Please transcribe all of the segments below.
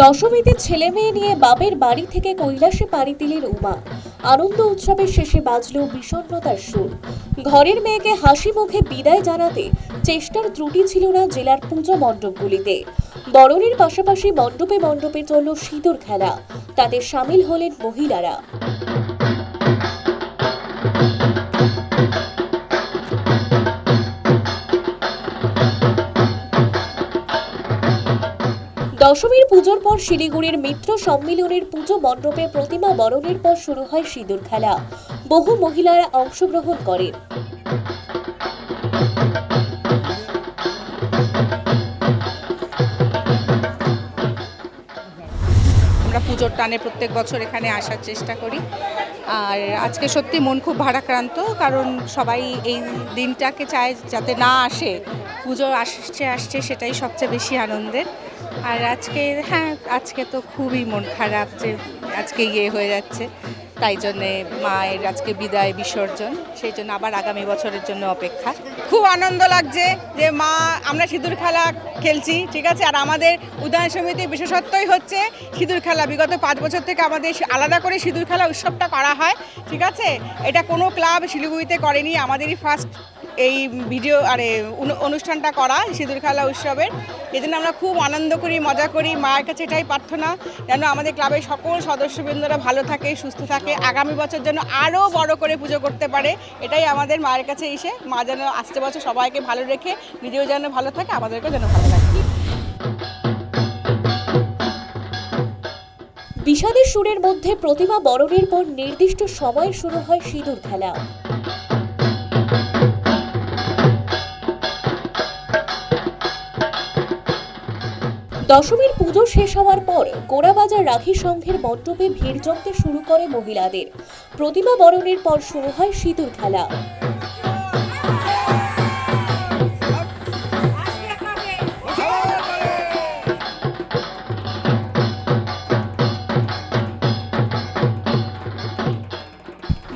দশমীতে ছেলে মেয়ে নিয়ে বাপের বাড়ি থেকে কৈলাসে পাড়ি দিলেন উমা। আনন্দ উৎসবের শেষে বাজল বিষণ্নতার সুর। ঘরের মেয়েকে হাসি মুখে বিদায় জানাতে চেষ্টার ত্রুটি ছিল না জেলার পুজো মণ্ডপগুলিতে। বরণের পাশাপাশি মণ্ডপে মণ্ডপে চলল সিঁদুর খেলা। তাতে সামিল হলেন মহিলারা। দশমীর পুজোর পর শিলিগুড়ির মিত্র সম্মিলনের পুজো মণ্ডপে প্রতিমা বরণের পর শুরু হয় সিঁদুর খেলা। বহু মহিলারা অংশগ্রহণ করেন। পুজোর টানে প্রত্যেক বছর এখানে আসার চেষ্টা করি। আর আজকে সত্যি মন খুব ভারাক্রান্ত, কারণ সবাই এই দিনটাকে চায় যাতে না আসে। পুজো আসছে আসছে সেটাই সবচেয়ে বেশি আনন্দের। আর আজকে হ্যাঁ আজকে তো খুবই মন খারাপ যে আজকে ইয়ে হয়ে যাচ্ছে। তাই জন্যে মায়ের আজকে বিদায়, বিসর্জন। সেই জন্য আবার আগামী বছরের জন্য অপেক্ষা। খুব আনন্দ লাগছে যে মা, আমরা সিঁদুর খেলা খেলছি, ঠিক আছে? আর আমাদের উদয়ন সমিতির বিশেষত্বই হচ্ছে সিঁদুর খেলা। বিগত পাঁচ বছর থেকে আমাদের আলাদা করে সিঁদুর খেলা উৎসবটা করা হয়, ঠিক আছে? এটা কোনো ক্লাব শিলিগুড়িতে করেনি, আমাদেরই ফার্স্ট এই ভিডিও আরে অনু- অনুষ্ঠানটা করা সিঁদুর খেলা উৎসবের। এই আমরা খুব আনন্দ করি, মজা করি। মায়ের কাছে এটাই প্রার্থনা, যেন আমাদের ক্লাবের সকল সদস্যবৃন্দরা ভালো থাকে, সুস্থ থাকে, আগামী বছর যেন আরও বড় করে পুজো করতে পারে। এটাই আমাদের মায়ের কাছে এসে, মা যেন আসতে বছর সবাইকে ভালো রেখে, নিজেও যেন ভালো থাকে, আমাদেরকেও যেন ভালো থাকে বিষাদের সুরের মধ্যে প্রতিমা বরণের পর নির্দিষ্ট সময়ে শুরু হয় সিঁদুর খেলা। দশমীর পুজো শেষ হওয়ার পর গোড়াবাজার রাখি সংঘের মণ্ডপে ভিড় জমতে শুরু করে মহিলাদের। প্রতিমা বরণের পর শুরু হয় সিঁদুর খেলা।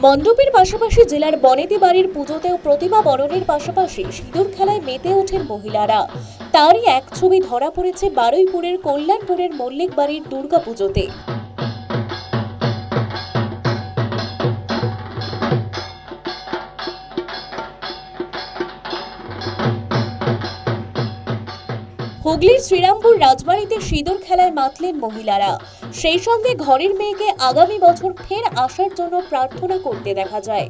মণ্ডপের পাশাপাশি জেলার বনেদি বাড়ির পুজোতেও প্রতিমা বরণের পাশাপাশি সিঁদুর খেলায় মেতে ওঠেন মহিলারা। তারই এক ছবি ধরা পড়েছে বারুইপুরের কল্যাণপুরের মল্লিক বাড়ির দুর্গাপুজোতে। হুগলির শ্রীরামপুর রাজবাড়িতে সিঁদুর খেলায় মাতলেন মহিলারা। সেই সঙ্গে ঘরের মেয়েকে আগামী বছর ফের আসার জন্য প্রার্থনা করতে দেখা যায়।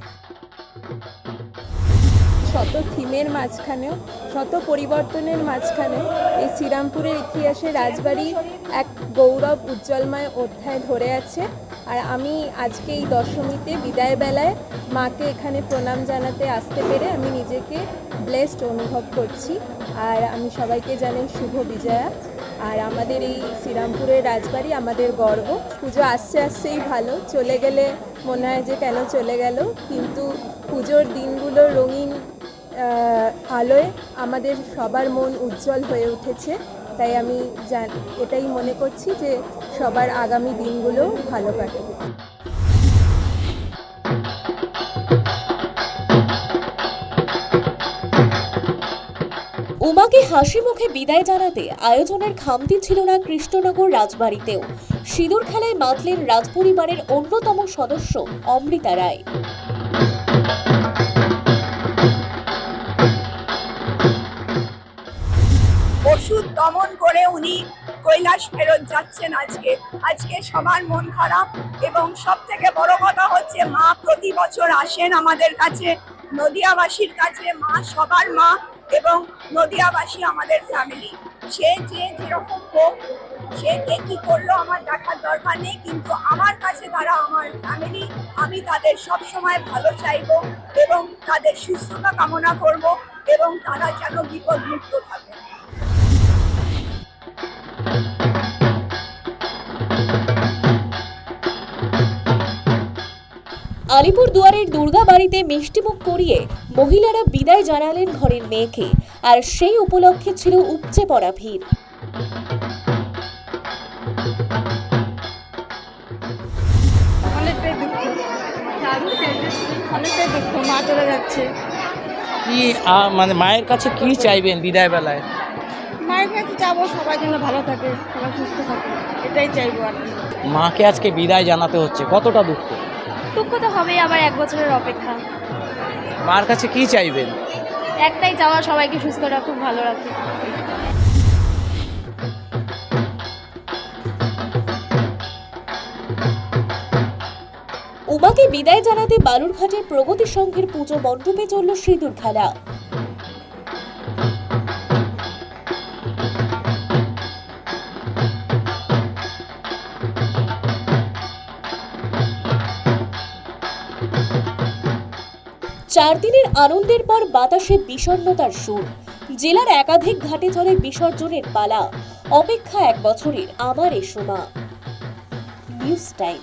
শত থিমের মাঝখানেও, শত পরিবর্তনের মাঝখানে এই শ্রীরামপুরের ইতিহাসে রাজবাড়ি এক গৌরব উজ্জ্বলময় অধ্যায় ধরে আছে। আর আমি আজকে এই দশমীতে বিদায় বেলায় মাকে এখানে প্রণাম জানাতে আসতে পেরে আমি নিজেকে ব্লেসড অনুভব করছি। আর আমি সবাইকে জানাই শুভ বিজয়া। আর আমাদের এই শ্রীরামপুরের রাজবাড়ি আমাদের গর্ব। পুজো আসছে আসছেই ভালো। চলে গেলে মনে হয় যে কেন চলে গেল। কিন্তু পুজোর দিনগুলো রঙিন আলোয় আমাদের সবার মন উজ্জ্বল হয়ে উঠেছে। তাই আমি জান এটাই মনে করছি যে সবার আগামী দিনগুলো ভালো কাটবে উমাকে হাসি মুখে বিদায় জানাতে আয়োজনের খামতি ছিল না কৃষ্ণনগর রাজবাড়িতেও। সিঁদুর খেলায় মাতলেন রাজপরিবারের অন্যতম সদস্য অমৃতা রায়। দমন করে উনি কৈলাস ফেরত যাচ্ছেন আজকে। আজকে সবার মন খারাপ এবং সব থেকে বড় কথা হচ্ছে মা প্রতি বছর আসেন আমাদের কাছে, নদিয়াবাসীর কাছে, মা সবার মা এবং নদিয়াবাসী আমাদের ফ্যামিলি সে যে যেরকম হোক, সে কে কি করল আমার দেখার দরকার নেই, কিন্তু আমার কাছে তারা আমার ফ্যামিলি আমি তাদের সব সময় ভালো চাইব এবং তাদের সুস্থতা কামনা করব এবং তারা যেন বিপদমুক্ত থাকে আলিপুর দুয়ারের দুর্গা বাড়িতে মিষ্টিমুখ করিয়ে মহিলারা বিদায় জানালেন ঘরের মেয়েকে। আর সেই উপলক্ষে ছিল উপচে পড়া ভিড়। অনেকটাই দুঃখ। মা চলে যাচ্ছে। কি মানে মায়ের কাছে কি চাইবেন বিদায় বেলায় মায়ের কাছে যাব সবাই যেন ভালো থাকে সবাই সুস্থ থাকে। এটাই চাইব আর মাকে আজকে বিদায় জানাতে হচ্ছে। কতটা দুঃখ? দুঃখ তো হবেই আবার এক বছরের অপেক্ষা। মার কাছে কি চাইবেন? একটাই চাওয়া সবাইকে সুস্থ রাখুক ভালো রাখুক। উমাকে বিদায় জানাতে বালুরঘাটের প্রগতি সংঘের পুজো মণ্ডপে চলল সিঁদুর খেলা চার দিনের আনন্দের পর বাতাসে বিষণ্নতার সুর। জেলার একাধিক ঘাটে চলে বিসর্জনের পালা। অপেক্ষা এক বছরের আমার এ সময় নিউজ টাইম।